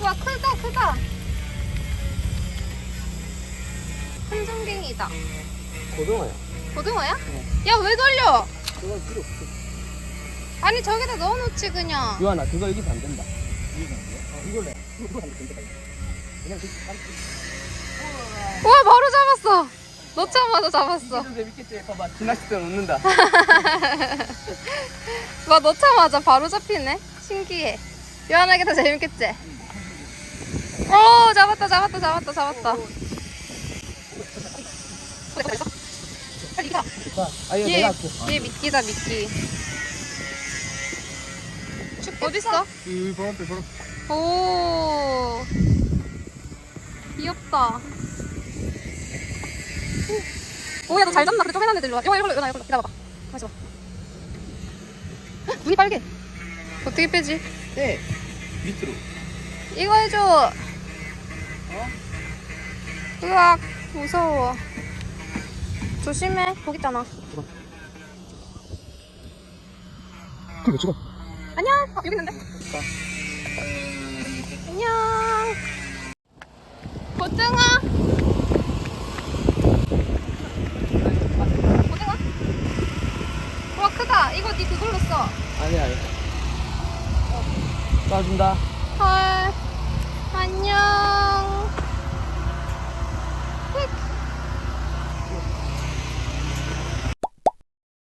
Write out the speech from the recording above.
우와 크다 크다 한정갱이다 고등어야. 고등어야? 야왜 돌려 그거 필요 없어. 아니 저기다 넣어놓지 그냥 유한아, 그거 여기서 안 된다. 어, 이걸로 해. 된다. 그냥 그. 우와 바로 잡았어 넣자마자 잡았어 재밌겠지? 봐봐, 때 놓는다. 와 넣자마자 바로 잡히네 신기해 유한하게 더 재밌겠지? 오 잡았다 잡았다 잡았다 잡았다 자, 아, 이거 얘, 내가 할게. 얘 미끼다 미끼 어딨어? 이 바람 빼, 바람. 오 귀엽다 오야 너 잘 잡나? 그래 쪼매난 애들 일로 와 이거 이거 기다려봐 헉, 눈이 빨개 어떻게 빼지? 네. 밑으로. 이거 해줘. 으악 무서워. 조심해. 거기 있잖아. 그거 찍어. 안녕. 어, 여기 있는데. 안녕. 고등어. 고등어? 우와 크다. 이거 니 그걸로 써. 아니야, 아니 야. 쏴준다.